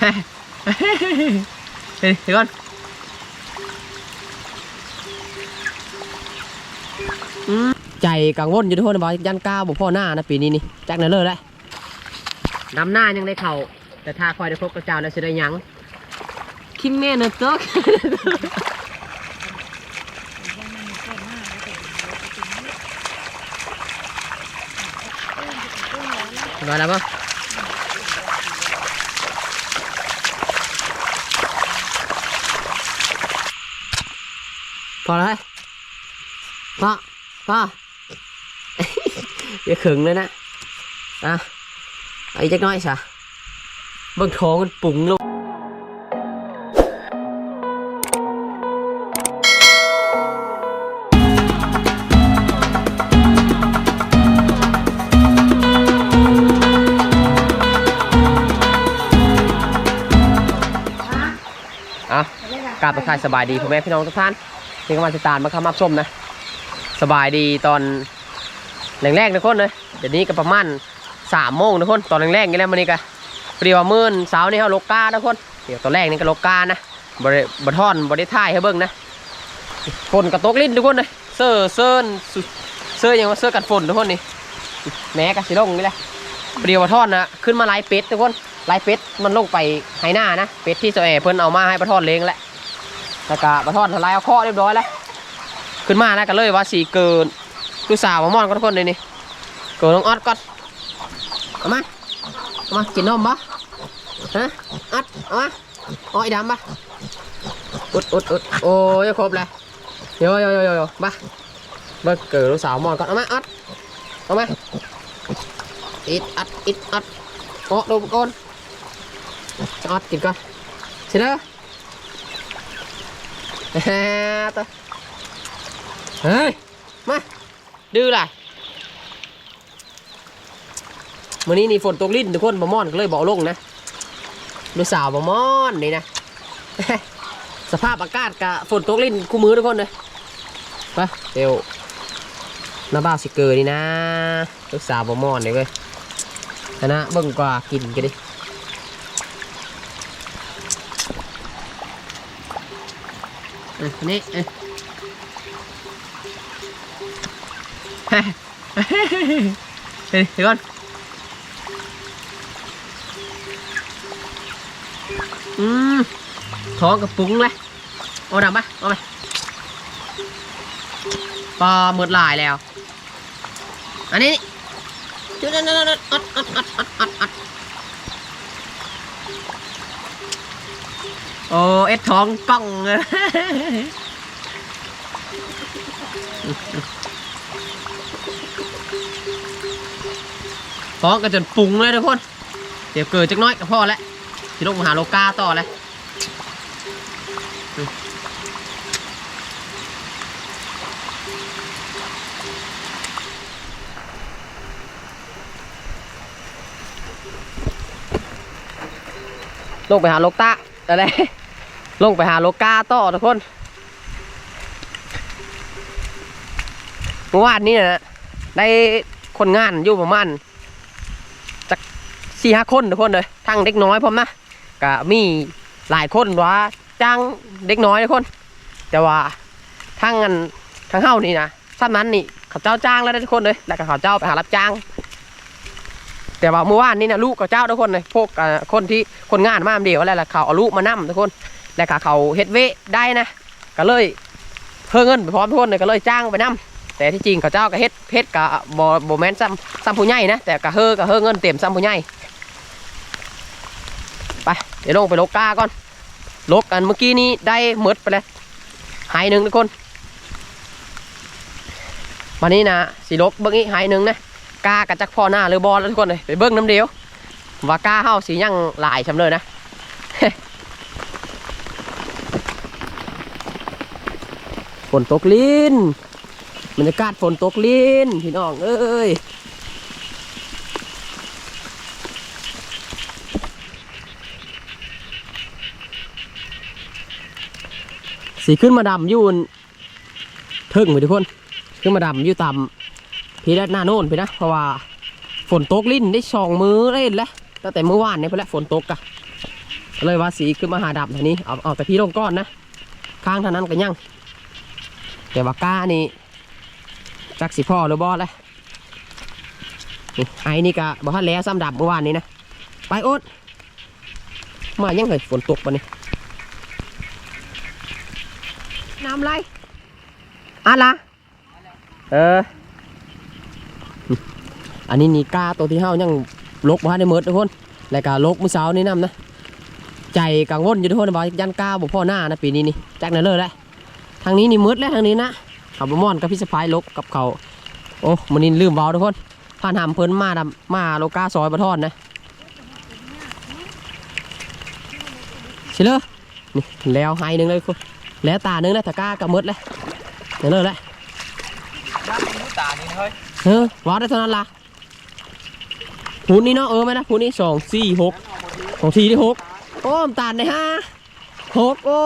เฮ้ยเฮ้ยเดี๋ยวก่อนใจกังวลอยู่ทุกคนนะบอกยันก้าวบ่พ่อหน้านะปีนี้นี่แจากนั้นเลยแหละนำหน้ายังได้เข่าแต่ถ้าคอยได้พบกับเจ้าแล้วจะได้ยังคิมเมนเตอร์มาแล้วมั้ง พอแล้วพ่อพ่ออย่าขึงเลยนะอะเอาอีกจักหน้อยสะเบิ่งท้องมันปุ๋งลงอะกราบทักทายสบายดีพ่อแม่พี่น้องทุกท่าน นี่ก็มาติดตามมาคำรับชมนะ สบายดีตอนแรกๆนะคนเลยเดี๋ยวนี้ก็ประมาณสามโมงนะคนตอนแรกๆนี่แหละมันนี่ก็เปรียวมื่นเสาร์นี่เขาโลกานะคนเดี๋ยวตอนแรกนี่ก็โลกานะบริบท่อนบริท่ายให้เบิ่งนะฝนกระตกลิ้นทุกคนเลยเสื้อเสื้อเสื้อยังว่าเสื้อกันฝนทุกคนนี่แม้กับสีลงนี่แหละเปรียวาท่อนนะขึ้นมาลายเป็ดทุกคนลายเป็ดมันลงไปไหหน้านะเป็ดที่เสแอเพิ่นเอามาให้ปลาทอดเลี้ยงแหละ แล้วก็ปลาทอดทลายเอาข้อเรียบร้อยแล้วขึ้นมาแล้วก็เลยว่าสีเกินลูกสาวมามอนก็ทุกคนเลยนี่เกินน้องออดก่อนเอามาเอามากินนมปะฮะออดเอามาเอาไอ้ดำปะอุดอุดอุดโอ้ยครบเลยโยโยโยโยโยมาเบิกเกิดลูกสาวมอนก่อนเอามาออดเอามาอิดอัดอิดอัดโอ้ดูก่อนออดกินก่อนเสร็จแล้ว ฮ้ยตัวเฮ้ย มา ดื้อไรวันนี้นี่ฝนตกลิ้นทุกคนบะม่อนก็เลยบอกลงนะดูสาวบะม่อนนี่นะ สภาพอากาศกะฝนตกลิ้นคู่มือทุกคนเลยไปเดี๋ยวน้าบ้าวสิเกอร์นี่นะลูกสาวบะม่อนเลยเว้ยอันนะเบิ่งกว่ากินกันดิ อะนี่เอ้ยเฮ้ยเดี๋ยวก่อนอืมท้องกับปุ้งเลยเอาดำปะเอาไปปลาหมดหลายแล้ว อันนี้จุดนั้นนั้นอัดอัดอัดอัดอัดอัด โอ้เอ็ดท้องกล้องท้องกันจนปุงเลยทุกคน เดี๋ยวเกิดจักน้อยกับพ่อแล้วสิลงมาหาโลกาต่อเลยอืมลงไปหาโลกตาอะไร ลงไปหาโลกาต่อทุกคนเมื่อวานนี้นะได้คนงานอยู่ประมาณสี่ห้าคนทุกคนเลยทั้งเด็กน้อยพร้อมนะก็มีหลายคนว่าจ้างเด็กน้อยทุกคน แต่ว่าทั้งอันทั้งเฮานี่นะซ้ำนั้นนี่เขาเจ้าจ้างแล้วทุกคนเลยแล้วก็เขาเจ้าไปหารับจ้าง แต่ว่าเมื่อวานนี้นะลูกเขาเจ้าทุกคนเลยพวกคนที่คนงานมาเดียวอะไรล่ะเขาเอาลูกมานั่ทุกคน แล้วก็เขาเฮ็ดเวะได้นะ ก็เลยเพิ่มเงินไปพร้อมทุกคนเลยก็เลยจ้างไปนํแต่ที่จริงเขาเจ้าก็เฮ็ดเฮ็ดกับบอบแมนซ้ำซ้ำผู้ใหญ่นะแต่ก็เฮอก็เฮอเงินเต็มซ้ำผู้ใหญ่ไปเดี๋ยวลงไปลกกาก่อนลกกันเมื่อกี้นี้ได้หมดไปเลยหายหนึ่งทุกคนวันนี้นะสีลกเบิ้งนี้หายหนึ่งนะกากับจักพ่อหน้าหรือบอลแล้วทุกคนเลยไปเบิ้งน้ำเดียวว่ากาเฮาสียังหลายชำเลยนะ ฝ นตกลิ้นบรรยากาศฝนตกลิ้นพี่น้องเอ้ยสีขึ้นมาดำอยู่เทิงไปทุกคน ขึ้นมาดำอยู่ต่ำพี่ด้านหน้าโน่นไปนะเพราะว่าฝนตกลิ้นได้สองมือเล่นแล้วตั้งแต่เมื่อวานนี่เพื่อแหละฝนตกอะเลยว่าสีขึ้นมาหาดับทางนี้เอาเอาแต่พี่ลงก้อนนะข้างทางนั้นก็ยัง แต่ว่าก้านี่จักสิพ่อหรือบอสเลยไอ้นี่ก็บอกว่าแล้วซ้ำดับเมื่อวานนี้นะ ไปโอ๊ตมายังเลยฝนตกปะนี่น้ำไรอะล่ะเออ อันนี้นี่กาตัวที่เฮายังลกบ่ทันได้หมดทุกคนแล้วก็ลกมื้อเช้านี่นํนะ ใจกังวลอยู่ทุกคนว่ายันกาบ่พอหน้านะปีนี้นี่จักนั่นเลยแหละ ทางนี้นี่มืดแล้วทางนี้นะเขาบ่ม่อนกับพี่สะพายลกกับเขาโอ้มื้อนี้ลืมเว้าทุกคนผ่านหามเพิ่นมาดำมาโลกาซอยบ่ทอดนะสิเลยนี่แล้วให้หนึงเลยคุณแล้วตาหนึงแล้วตะกากับมืดเลยนั่นเลยแหละด้านนี้ตานี่นะเฮ้ยเออวาดได้เท่านั้นละหูนี่เนาะเออไหมนะหูนี่สองสี่หกสองสี่ที่หกโอ้มนตาลในห้าหกโอ้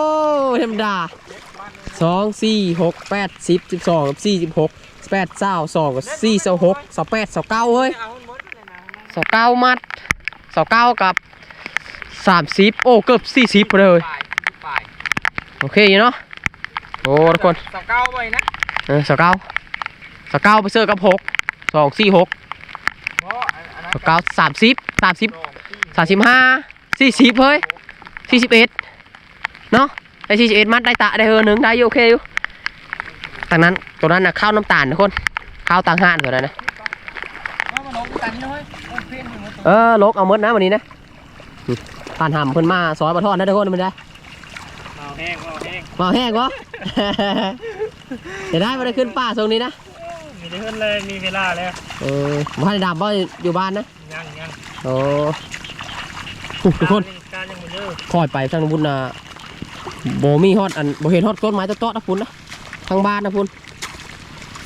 ธรรมดา สองสี่หกแปดสิบสิบสองกับสี่สิบหกแปดเศร้าสองกับสี่เศร้าหกเศร้าแปดเศร้าเก้าเฮ้ยเอาหมดเลยนะเศร้าเก้ามัดเศร้าเก้ากับสามสิบโอ้เกือบสี่สิบเลยปลายปลายโอเคอยู่เนาะโอ้ทุกคนสเก้าไว้นะเออเศร้าเก้าเศร้าเก้าไปเสื้อกับหกสองสี่หกเพราะอันนั้นเศร้าเก้าสามสิบสามสิบสองที่สามสิบห้าสี่สิบเฮ้ยสี่สิบเอ็ดเนาะ ได้สี่สิบเอ็ดมัดได้ตะได้เออหนึ่งได้อยู่โอเคอยู่ทางนั้นตัวนั้นนะข้าวน้ำตาลทุกคนข้าวต่างหากตัวนั้นนะเอามาลงกันนี่เฮ้ยโอ้ยเพ่นอยู่หมดตัวเออลกเอาหมดนะวันนี้นะอืมผ่านหำเพิ่นมาซอยปลาทอดนะทุกคนมันได้เอาแห้งเอาแห้งมาแห้งวะเดี๋ยวได้มาได้ขึ้นป่าตรงนี้นะมีได้ขึ้นเลยมีเวลาแล้วเออบ้านดำบ่อยู่บ้านนะยังยังโอ้ทุกคนการยังไม่เยอะคอยไปทางบุญนะ โบมีฮอดอันโบเห็นฮอดต้นไม้ต้นๆนะพุ่นนะทางบ้านนะพุ่น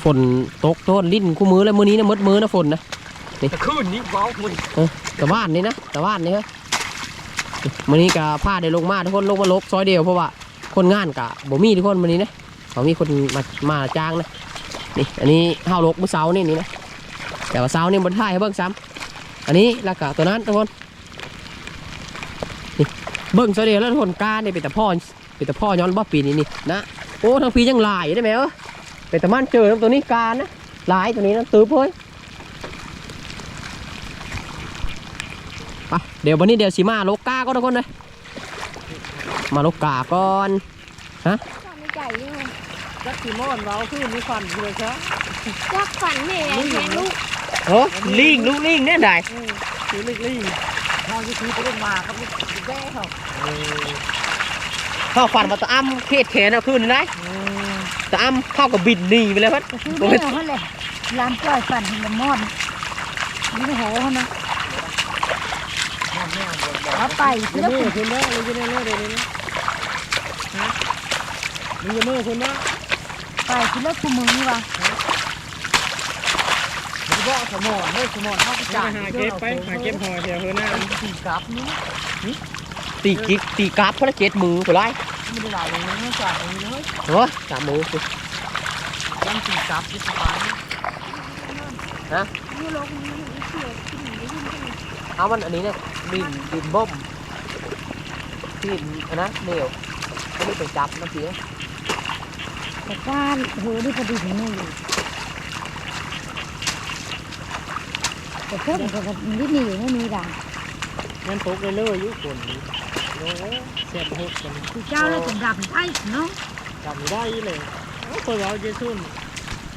ฝนตกต้นลิ้นคู่มือแล้วมือนี้นะมดมือนะฝนนะแต่คืนนี้เว้าคุณแต่บ้านนี่นะแต่บ้านนี่ฮะมือนี้ก็พาได้ลงมาทุกคนลงมาลกซอยเดียวเพราะว่าคนงานกะบ่มีทุกคนมือนี้นะเขามีคนมามาจ้างนะนี่อันนี้เฮาลกมื้อเช้านี่นี่นะแต่ว่าเช้านี่บนท้ายให้เบิ่งซ้ำอันนี้แล้วก็ตัวนั้นทุกคนนี่ เบิ่งซอยเดียวแล้วทุกคนการนี่เป็นแต่พ่อเป็นแต่พ่อย้อนบ่ปีนี้นี่นะโอ้ทั้งปียังหลายอยู่ได้ไหมเออเป็นแต่มันเจอตัวนี้การนะหลายตัวนี้นะตื้อเพ้ยไปเดี๋ยววันนี้เดี๋ยวสิมาโลกาก็ทุกคนเลยมาโลกาก่อนไม่ใจยังไงจักสีมอนเว้าคืนนี้ฟันเลยครับจักฝันแม่แทนลูกโอ้ลิงลูกลิงเนี่ยได้สีเล็กลี่ ทางที่คือไปลงมาครับลูกแด้เขาเข้าฝันมาตะอ้ำเขตแขนเอาคืนนี่ได้ตะอ้ำเข้ากับบินหนีไปเลยพัดคือแม่เขาเลยร้านปล่อยฝันให้มันมอดนี่โหเขานะเอาไปมีแล้วมือคุณนะมีจะได้เลื่อนเลยนะฮะมีมือคุณนะไปคือเลิกกูมึงนี่วะ มีบ่สมอนเฮ้ยสมอนเขาก็จ่ายหาเก็บไปหาเก็บหอยเดียวเฮือหน้าตีกลับนี่ตีกิกตีกราฟเพราะเจ็ดมือไปไล่ไม่ได้หลายเลยไม่จ่ายเลยโอ้ยสามมือสิยังตีกลับที่สบายนี่โลกนี้เอามันอันนี้เนี่ยบินบินบ่มบินอันนะเหนียวไม่ไปจับนะเสียแต่ก้านเธอนี่พอดีถึงนี่อ แต่เพิ่มกับนี่หนีไม่มีด่างั้นตกเลยเลยยุคนโอ้เสียบหกคนคือเจ้าเลยถึงดับไอ้เนาะจำไม่ได้เลยโอ้ตัวเราเจสุน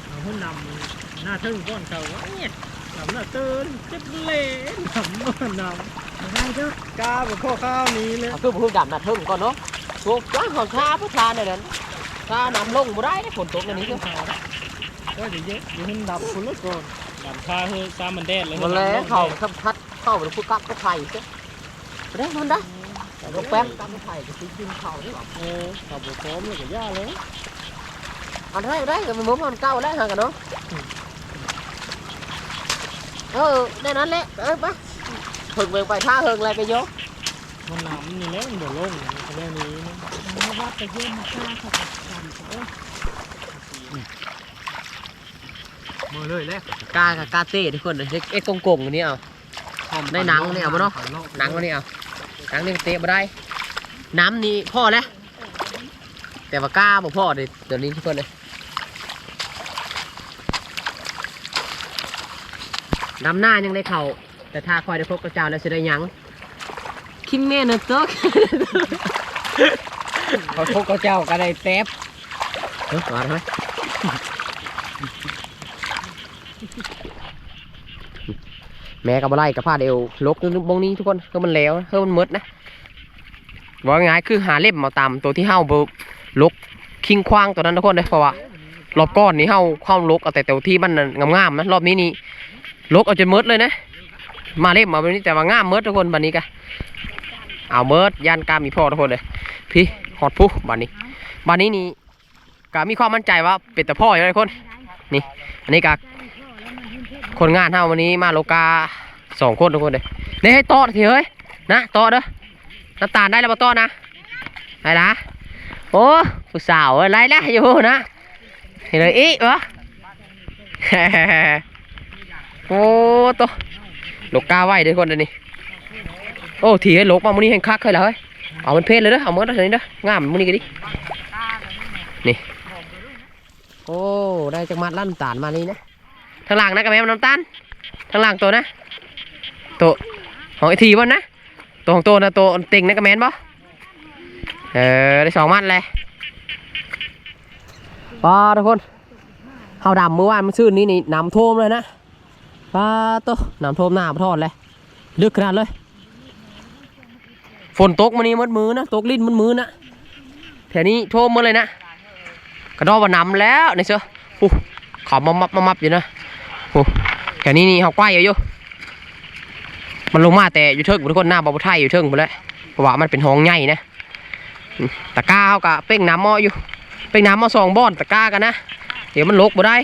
เอาหุ่นนำหน้าทึ่งก้อนเขาเนี่ยนำหน้าเตือนเจ็บเล่นำมันนได้เด้อำกาแบบข้อข้าวนี้เลยเอาคือผู้ดำนัดเพิ่มก่อนเนาะถูกจ้างของชาผู้ชาเนี่ยนั่นชานำลงบ่ได้ได้ฝนตกในนี้ก็ก็เดี๋ยวเยอะเดี๋ยวหุ่นดับคุณละก่อน ดับข้าเฮ้ยซ้ำมันแดดเลยมันแล้วเขาคับคัดเข้าไปพูดกับก็ไข่ใช่ได้มันได้แต่ลูกแป๊บกับก็ไข่จะซื้อกินเขาได้หรอเออขับรถพร้อมเลยกับย่าเลยอันได้ได้ก็มันมุมมันเก้าได้ห่างกันเนาะเออได้นั้นแหละเออปะถึงเมืองไปท่าเฮิงอะไรไปโยมันหนำนี่แล้วมันบ่ลงเรื่องนี้นะว่าไปเยี่ยมมาฆ่าเขาดับเออ มือเลยแล้วกากับกาเต้ทุกคนเลยเอ็กกงกงอันนี้เอาเขาได้หนังนี่เอาบ่เนาะหนังวันนี้เอาหนังนี่เตะบ่ได้ น้ำนี่พ่อแล้วแต่ว่ากล้าบ่พ่อเดี๋ยวเดี๋ยวนี้ทุกคนเลยดำหน้ายังได้เข่าแต่ถ้าคอยได้พบกับเจ้าแล้วจะได้หยังคิงแม่เนอะเต๊กพอพบกับเจ้าก็ได้แทบเฮ้ยมาไหม แม่กับอะไรกับผ้าเดียวลกนึงบงนี้ทุกคนคือมันแล้วคือมันหมดนะว่าง่ายคือหาเล็บมาตามตัวที่เฮาเบลกคิงควางตัวนั้นทุกคนเลยเพราะว่ารอบก้อนนี้เฮาเข้าลกเอาแต่ตัวที่มันงามๆนะรอบนี้นี่ลกเอาจนหมดเลยนะ มาเล็บมาแบบนี้แต่ว่างามหมดทุกคนบัดนี้กันเอาเมิดยันกามีพ่อทุกคนเลยพี่ฮอดผู้บัดนี้บัดนี้นี่ก็มีความมั่นใจว่าเป็นแต่พ่ออยู่เลยคนนี่อันนี้ก็ คนงานเฮาวันนี้มาโลกาสองคนทุกคนเลยนี่ให้โต๊ะทีเฮ้ยนะโต๊ะเด้อน้ำตาลได้แล้วบ่โต๊ะนะได้ละโอ้ผู้สาวอะไรละอยู่นะเห็นเลยอีวะโอ้โตะโลกาไหว้เด้อคนเดี๋ยวนี้โอ้ทีให้โลกมามื้อนี้แห่งคักเคยแล้วเฮ้ยเอามันเพศเลยเด้อเอามันเด้อเดี๋ยวนี้เด้องามมื้อนี้ก็ดินี่โอ้ได้จากมัดลั่นตาลมานี่นะ ทางหลังนะกับแม่มันน้ำตาลทางหลังตัวนะตัวของไอทีบ่นะตัวของตัวนะตัวเต็งนะกับแม่นบ่เออได้สองมัดเลยป้าทุกคนเฮาดำเมื่อวานมันชื่นนี้นี่น้ำท่วมเลยนะป้าตัวน้ำท่วมหน้าพทอดเลยลึกขนาดเลย ฝนตกมานี่มัดมือนะตกลิ้นมัดมือนะแถวนี้ท่วมหมดเลยนะกระดอว่านำแล้วนี่เชื่ออู้ขอมามับมามับอยู่นะ โอ้แถวนี้นี่เขาใกล้อยู่มันลงมาแต่อยู่เทิงทุกคนหน้าบ่อไทยอยู่เทิงหมดแล้วเพราะว่ามันเป็นห้องใหญ่นะตะก้าเขากะเป้งน้ำหม้ออยู่ เป้งน้ำหม้อสองบอนตะก้ากันนะ เดี๋ยวมันลกบ่ได้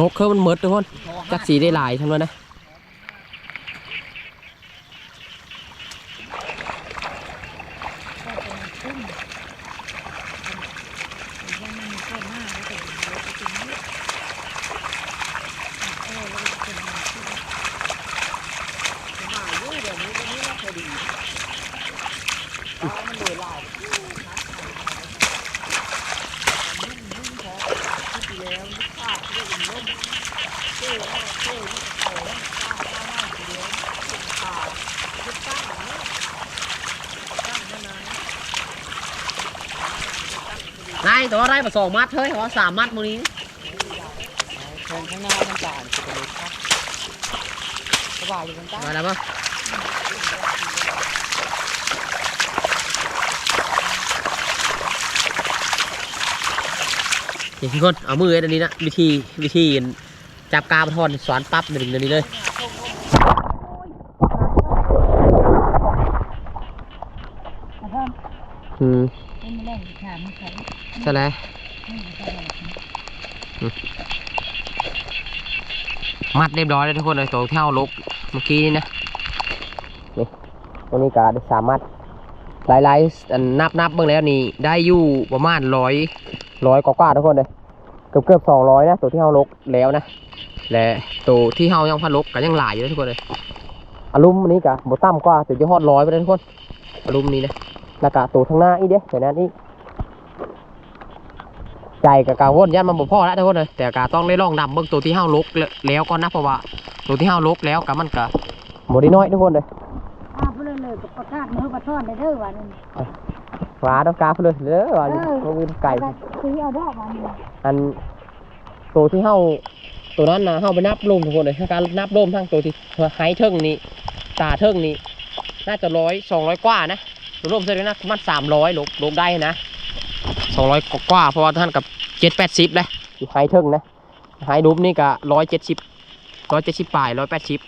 ลกเคือมันหมดทุกคนจักสีได้หลายทั้งนั้นนะ นายตัวอะไรมาสองมัดเฮ้ยว่าสามมัดมือนี้แทงข้างหน้ามันต่างจะเป็นครับสบายอยู่มันต่างมาแล้วมั้งนี่ทุกคนเอามือไอ้อันนี้นะวิธีวิธีจับกาบทอนสวนปั๊บหนึ่งเดี๋ยวนี้เลยนะครับอืม เป็นแรงถามเขาใช่แล้วมัดเรียบร้อยแล้วทุกคนเลยตัวเท่าลกเมื่อกี้นี่นะนี่ตรงนี้ก็ได้สามารถหลายๆอันนับนับเบิ่งแล้วนี่ได้อยู่ประมาณร้อยร้อยกว่าๆทุกคนเลยเกือบเกือบสองร้อยนะตัวที่เฮาลกแล้วนะและตัวที่เฮายังพันลกก็ยังหลายอยู่นะทุกคนเลยอารมณ์อันนี้ก็บ่ต่ำกว่าตัวจะฮอดร้อยไปเลยทุกคนอารมณ์นี้นะ แล้วก็ตัวข้างหน้าอีกเด้แต่นั้นอีกใจกับกังวลยันมันบ่พอแล้วทุกคนเลยแต่ก็ต้องได้ลองดำเบิ่งตัวที่เฮาลกแล้วก่อนนะเพราะว่าตัวที่เฮาลกแล้วก็มันก็บ่ได้น้อยทุกคนเลยอ้าวเพื่อนเลยกับประกาศมือประทอนได้เด้อวันนี้ฟ้าต้องกาเพิ่นเลยเด้อว่าเออบ่มีไก่ซื้อเอาได้วันนี้อันตัวที่เฮาตัวนั้นนะเฮาไปนับลมทุกคนเลยถ้าการนับลมทั้งตัวที่ไฮเทิงนี่ตาเทิงนี่น่าจะร้อยสองร้อยกว่านะ ตัวลมเท่าไหร่นะประมันสามร้อยลบลบได้นะสองร้อยกว่าเพราะว่าท่านกับเจ็ดแปดสิบเลยอยู่ไฮเทิงนะไฮรูปนี่ก็ร้อยเจ็ดสิบร้อยเจ็ดสิบปลายร้อยแปดสิบ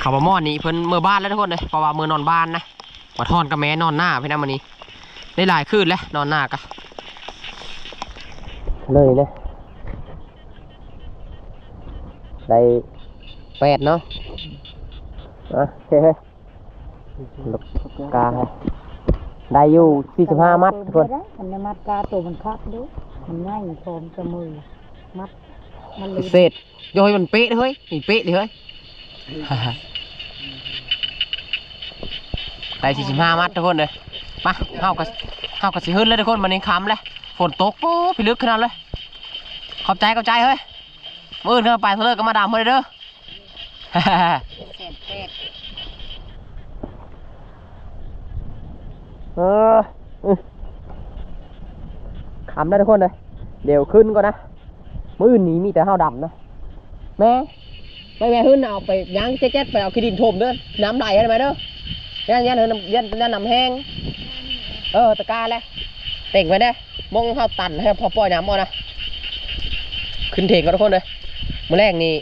เขาบะมอนนี่เพิ่นเมื่อบ้านแล้วทุกคนเลยเพราะว่าเมื่อนอนบ้านนะมาทอนกับแม่นอนหน้าพี่น้ำมันนี้ ได้หลายคืนแล้วนอนหน้ากะเลยเลยได้แปดเนาะ อะโอเคเฮ้ยลูกกาให้ได้อยู่45มัดทุกคนมันจะมัดกาตัวมันคักดูมันง่ายพร้อมจะมือมัดมันเลยเศษโยให้มันเป๊ะเด้อเฮ้ยนี่เป๊ะดิเฮ้ยได้45มัดทุกคนเลยมาเฮาก็เฮาก็สิขึ้นเลยทุกคนมันนี้ค้ำเลยฝนตกโอ้พี่ลึกขนาดเลย ขอบใจขอบใจเฮ้ยมื้ออื่นเข้าไปเถอะเลิกก็มาดามเฮ้ยเด้อ แสนแปดเออขำได้ทุกคนเลย เดี๋ยวขึ้นก่อนนะ มื้อนนี้มีแต่ข้าวดำนะ แม่แม่แม่ขึ้นเอาไปย่างเจ๊ดไปเอาขี้ดินถมเด้อน้ำไหลให้ไหมเด้อย่านย่านเฮ้ยน้ำย่านย่านน้ำแห้ง เออตะกร้าเลยเต่งไว้ได้มองข้าวตันให้พอปล่อยน้ำเอนะขึ้นเถงกันทุกคนเลยมื้อแรกนี่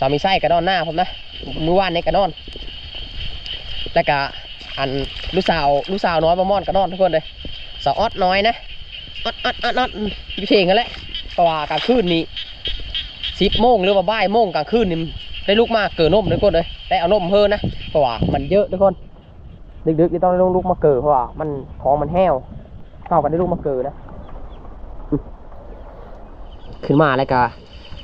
สามีไส้กระดอนหน้าผมนะมือว่านนี่กระดอน แล้วก็อันลูกสาวลูกสาวน้อยมามอนกระดอนทุกคนเลยสาวออดน้อยนะออดออดออดออดพี่เพลงกันแหละเพราะว่ากลางคืนนี้สิบโมงหรือว่าบ่ายโมงกลางคืนนี่ได้ลูกมากเกินนมทุกคนเลยได้เอานมเพิ่นนะเพราะว่ามันเยอะทุกคนดึกๆจะต้องได้ลูกมาเกิดเพราะว่ามันท้องมันแห้วเท่ากันได้ลูกมาเกิดนะขึ้นมาแล้วก็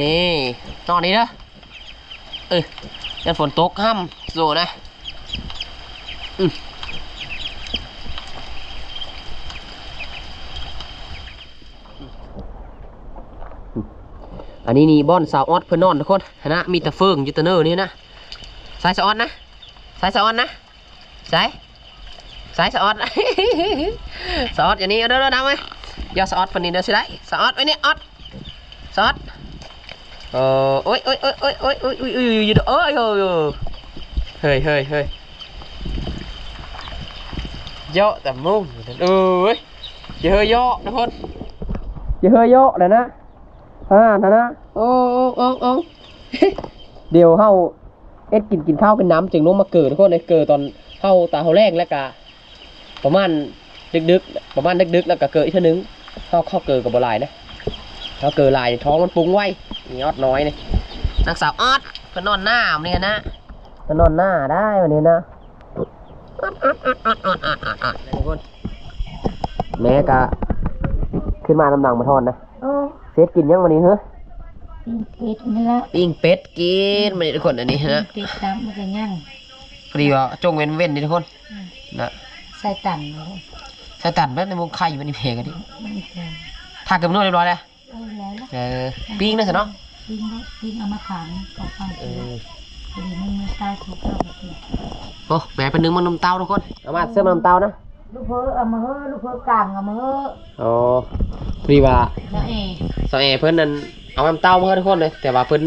นี่ตอนนี้เด้อเออยันฝนตกห้ามโซนะอืมอันนี้นี่บอนสาวออดเพื่อนนอนทุกคนนะมีแต่เฟิงอยูแตเนอร์นี่นะสายสาวออดนะสายสาวออดนะสายสายสาวออดสาวออดอย่างนี้เอาเด้อเด้อดำไหมยอสาวออดคนนี้เด้อสิได้สาวออดไว้เนี่ยออดสาวออด เออโอ้ยโอ้ยโอ้ยโอ้ยโอ้ยโอ้ยโอ้ยโอ้ยอยู่เด้อเอ้ยโอ้ยโอ้ยเฮ้ยเฮ้ยเฮ้ยเยอะแต่มุ่งเอ้ยอย่าเฮ้ยเยอะทุกคนอย่าเฮ้ยเยอะเลยนะอ่านะนะโอ้โอ้โอ้โอ้เดี๋ยวเฮาเอ็ดกินกินข้าวกินน้ำจึงลงมาเกิดทุกคนเลยเกิดตอนเฮาตาเฮาแรกแล้วก็ประมาณดึกๆประมาณดึกๆแล้วก็เกิดอีกเท่านึงเฮาเข้าเกิดกับบหลายนะเฮาเกิดลายท้องมันปรุงไว้ มีออดน้อยนี่นางสาวออดเพื่อนนอนหน้าวันนี้นะเพื่อนนอนหน้าได้วันนี้นะออทุกคนแม่กะขึ้นมาลำดังมาทอดนะเซตกินยังวันนี้เหรอปิ้งเป็ดนี่ละปิ้งเป็ดกินมาทุกคนอันนี้ฮะเป็ดตำมันจะย่างพอดีว่าจงเว้นเว้นนี่ทุกคนนะใส่ตันใส่ตันแป๊บในวงไข่อยู่ในเพลกันดิถ้าเกิดมันนวดเรียบร้อยแล้ว เออแล้วละเออปิ้งนะสิเนาะปิ้งไว้ปิ้งเอามาขายกับฟังเอเสืออพอดีมันมีใต้ถูกเข้าแบบนี้โอ้แหมเป็นหนึ่งมันน้ำเต้าทุกคนเอามาเสื้อมันน้ำเต้านะลูกเพ้อเอามาเฮ้อลูกเพ้อกลางเอามาเฮ้ออ๋อพอดีว่าแล้วเอสาวเอเพิ่นนั่นเอาน้ำเต้ามาให้ทุกคนเลย แต่ว่าเพิ่น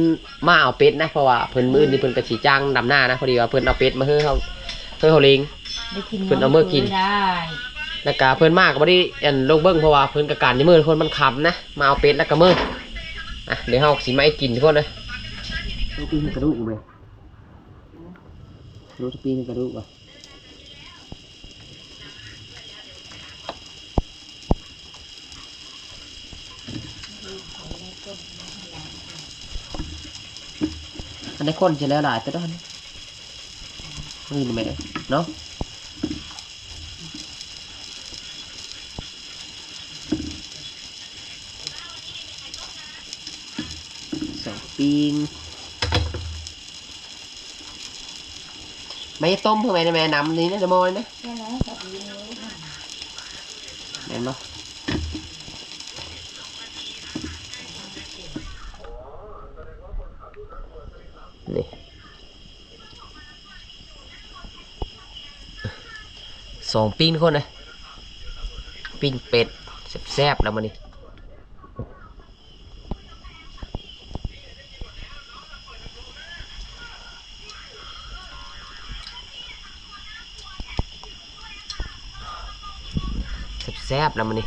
มาเอาเป็ดนะเพราะว่าเพิ่นมื้อนี้เพิ่นกระสีจ้างดำหน้านะพอดีว่าเพิ่นเอาเป็ดมาให้เขาเพื่อเขาเลี้ยงได้กินเพิ่นเอามื้อกินได้ แล้วก็เพิ่นมากก็บ่ได้อันลงเบิ่งเพราะว่าเพิ่นกะการในมือคนมันคำนะมาเอาเป็ดแล้วก็มืออะเดี๋ยวเฮาสิมาให้กินทุกคนเลยกปีนกระดูกเว้ยลูกปีนกระดูกว่ะอันนี้คนจะแล้วหลายแต่ด้านนี่นี่แม่เนาะ สอง ปิงไม่ต้มเพื่อแม่นะแม่น้ำนี้นะจะมอยนะใช่แล้วแบบนี้แม่นบ่นี่สองปิ้งคนนะปิ้งเป็ดแซ่บๆแล้วมันนี่ ซ่บนะมันนี่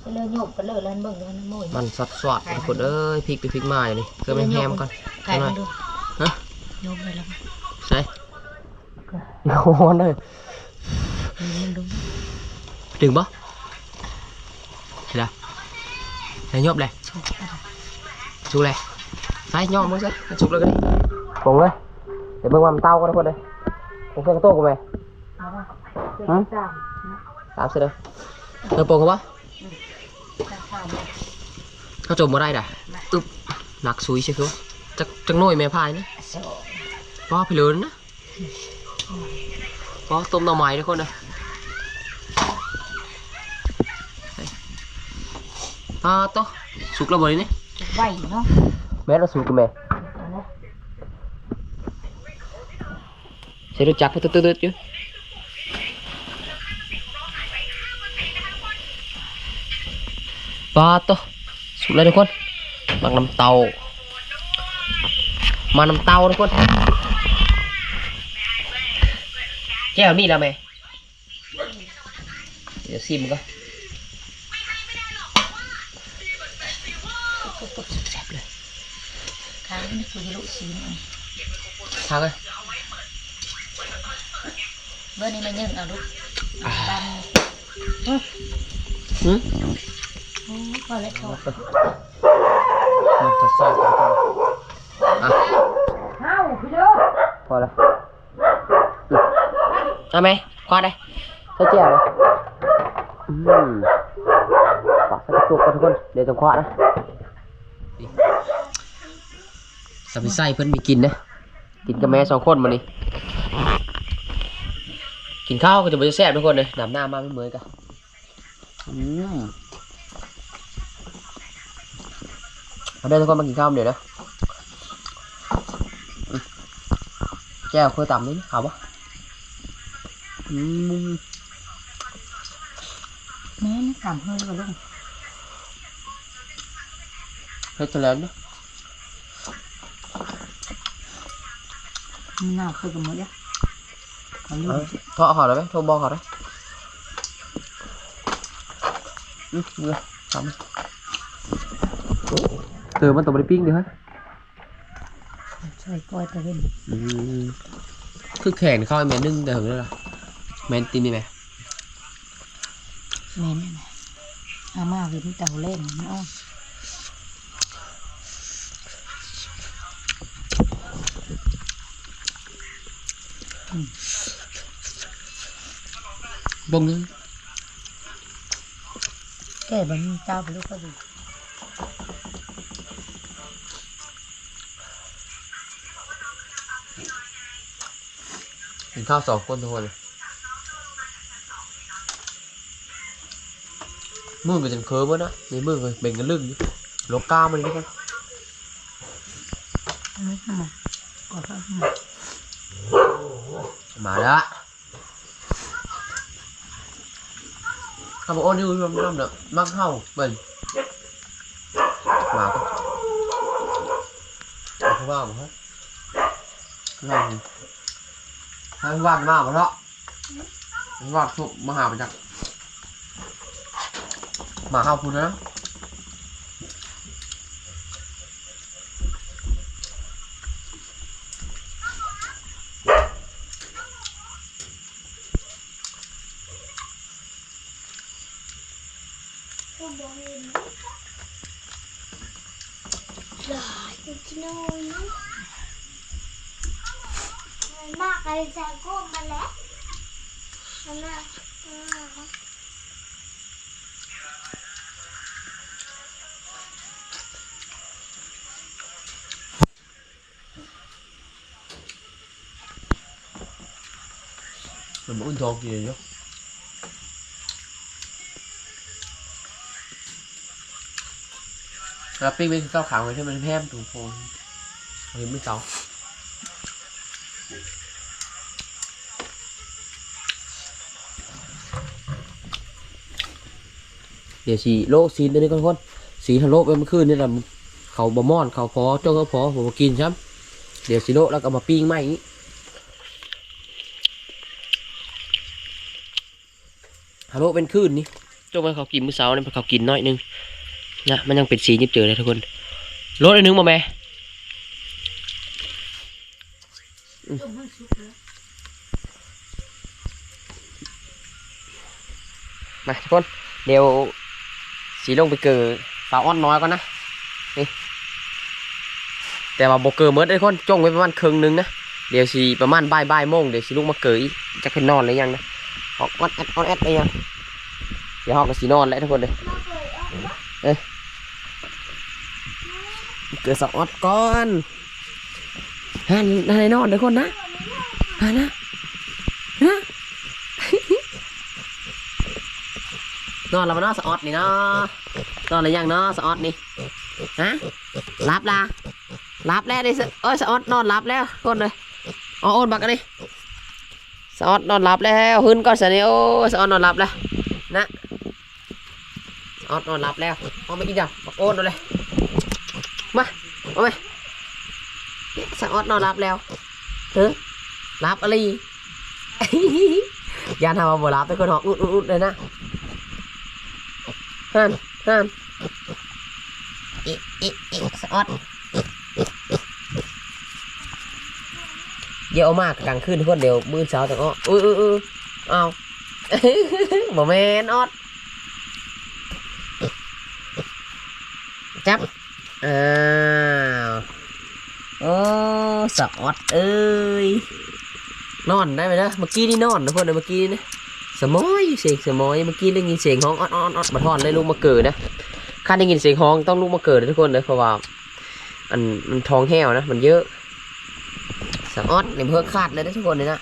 ไปเลยโยกไปเลยแล้วเบิ่งแล้วมันโมยมันสดสดทุกคนเอ้ยพริกไปพริกมาอยู่นี่เกลือแฮมๆก่อนไก่มันดูฮะโยกไปแล้วใช่โอ้โหเลยมันดูถึงปะเห็นไหมไหนยบเลยชุบชูเลยใส่ย่อมือใส่ชุบเลยกันปงเลยเดี๋ยวเบิ่งว่ามันเต้ากันทุกคนเลยผมเพิ่งโต้กูไปเอาละฮะสามตามเสร็จเลยเธอปงเขาปะสา มเขาจมมาได้ด่ะอึ๊บหนักซุยใช่คือจักจักหน่อยแม่พายนะสองป้อไปเลยนะป้อต้ มหน่อไม้ทุกคนนะป้าโตะสุกแล้วบ่นี่ไหวเนาะแม่เราสุกกับแม่เอาละใช้รถจักรไปตืดๆอยู่ป้าโตะสุกแล้วทุกคนมักน้ำเตา มาน้ำเตาทุกคนแก้วนี่แล้วไหมเดี๋ยวซิมก็แซ่บเลยค้างนี่คือลุสีนี่ทางเลยเบอร์นี้มันยังเอาลูกบันหืมโอ้ พอแล้วพอมันจะซอกทุกคนอะเอ้าพี่เด้อพอแล้วเอาไหมคว้าได้ใช้เจียวเลยอืมปากใส่กระตุกกันทุกคน เดี๋ยวต้องคว้านะสับไส้เพิ่นมีกินนะ กินกับแม่สองคนมานี่กินข้าวก็จะไม่แซ่บทุกคนเลยน้ำหน้ามาไม่เหมือนกันอืม เอาได้ทุกคนมากินข้าวเดี๋ยวนะอืมแก้วเคยต่ำนิดนึงเอาปะอืมแม่นี่สามเฮ้ยกับลูกเฮ็ดจะแล้วเนาะมันน่าเคยกับมือเด้อขอลูเอากโทรเขาได้ไหมโทรบอกเขาได้อืมเบื่อทำเออมันต้องไปปิ้งดิฮะช่วยก้อยตะเวนอืมคือแข่งเข้าไอ้แมนนึ่งแต่ถึงแล้วล่ะแมนตีนี่ไหมแม่นี่นะอามาวินเต่าเล่นมันอ้อบงนึงแก่บันเจ้าไปลูกก็ดู ข้าวสองคนทุกคนมือก็จะเคิร์ฟนะในมือก็เบ่งกันลึ่งอยู่โลกก้ามันนี่กันมาแล้วข้าบอกโอ้นี่รวมน้ำเนอะมักเข้าเบิ่นมาก็เอาเข้าว่าบ่ฮะลอง ให้วาดมาบ่เนาะวาดสุกมาหาไปจากมาเข้าคุณนะมากเลย จะก้มมาแล้วอันน่ะอ่า mình muốn thôn gì vậy là pin bên cao khảo này thì mình hem tủ phồn thì mới sáu để xì lô xin đây đi con con xì thằng lô em khơi nên là เขาบะม่อนเขาพอเจ้าก็พอผมกินช่ไหมเดี๋ยวสิโลแล้วก็มาปิ้งใหม่อีกฮัลโหลเป็นคืนนี่จงไปเขากินมื้อเช้านี่เขากินน้อยนึงนะมันยังเป็นสียิบเจอเลยทุกคนรถอันนึงมาแม่มาทุกคนเดี๋ยว สีลงไปเกิดสาวอ้อนน้อยก่อนนะนี่แต่ว่าโบเกอเมิดเลยทุกคนจงไว้ประมาณครึ่งหนึงนะเดี๋ยวสีประมาณบ่ายบ่ายโมงเดี๋ยวสีลุกมาเกยจะขึ้นนอนเลยยังนะออกออนแอดออนแอดเลยยังเดี๋ยวหองก็สีนอนแล้วทุกคนเลยเอาปะเกิดสองออดก่อนฮะนายนอนทุกคนนะฮะนะฮะ นอนแล้วมานอนสออดนี่เนาะนอนอะไรยังเนาะสออดนี่ฮะรับละรับแล้วดิสเอ้ยสออดนอนรับแล้วคนเลยเอ๋อโอนบักกันดิสออดนอนรับแล้วหึนก่อนสินี่โอ้ยสออดนอนรับแล้วนะสออดนอนรับแล้วเอาไปอีกจ้ะบักโอนเอาเลยมาเอาไปสะออดนอนรับแล้วเฮ้อรับอะไรยานทำมาบ่รับเป็นคนหอกอุดอุดอุดเลยนะ ฮันฮันอิอิอิสะออดเดี๋ยวเอามากกลางคืนทุกคนเดี๋ยวมือเช้าแต่อ้ออุ้ยอุ้ยอุ้ยเอาบ่แมนออดจับอ้าวโอ้สอดเอ้ยนอนได้ไหมนะเมื่อกี้นี่นอนนะพวกนะเมื่อกี้นะ สมอยเสียงสมอยเมื่อกี้ได้ยินเสียงห้องออดออดออดมาทอนเลยลูกมาเกิดนะข้าได้ยินเสียงห้องต้องลูกมาเกิดทุกคนเลยเพราะว่าอันมันท้องแห้วนะ มันเยอะสออดเนี่ยเพิ่งขาดเลยนะทุกคนเลยนะ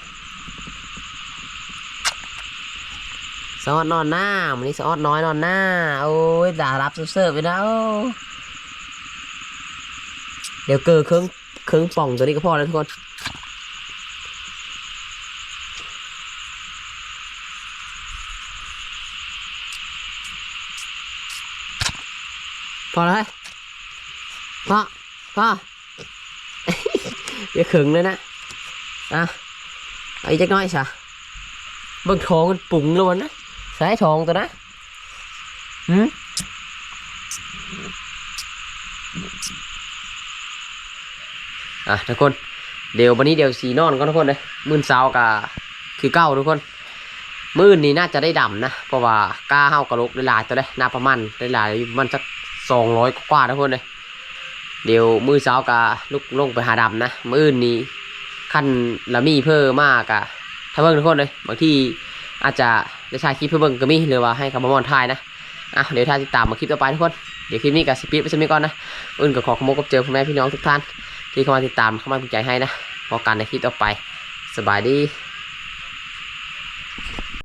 สอดนอนหน้าวันนี้สอดน้อยนอนหน้า โอ้ยด่ารับเสิร์ฟไปนะโอ้เดี๋ยวเกอเครื่องเครื่องป่องตัวนี้ก็พอแล้วทุกคน พอแล้วพอพออย่าขึงเลยนะอะเอาอีกจักน้อยสะบิ่งทองมันปุ๋งแล้วมันนะสายทองตัวนะหืมอะทุกคนเดี๋ยววันนี้เดี๋ยวสีนอนก็ทุกคนเลยมื่นเช้ากับคือเก้าทุกคนมื่นนี้น่าจะได้ดำนะเพราะว่ากล้าเฮากระลกได้หลายตัวเลยนาประมาณได้หลายมันสัก สองร้อยกว่าทุกคนเลยเดี๋ยวมือเช้ากับลุกลงไปหาดำนะมื่นนี้ขั้นละมีเพิ่มมากอะถ้าเบิ่งทุกคนเลยบางที่อาจจะได้ถ่ายคลิปเพื่อเบิ่งก็มีหรือว่าให้กับมอนทายนะอะเดี๋ยวถ้าติดตามมาคลิปต่อไปทุกคนเดี๋ยวคลิปนี้กับสปีดไปสักนิดก่อนนะอื่นก็ขอขโมยกับเจอพ่อแม่พี่น้องทุกท่าน ที่เข้ามาติดตามเข้ามาเป็นใจให้นะพอกันในคลิปต่อไปสบายดี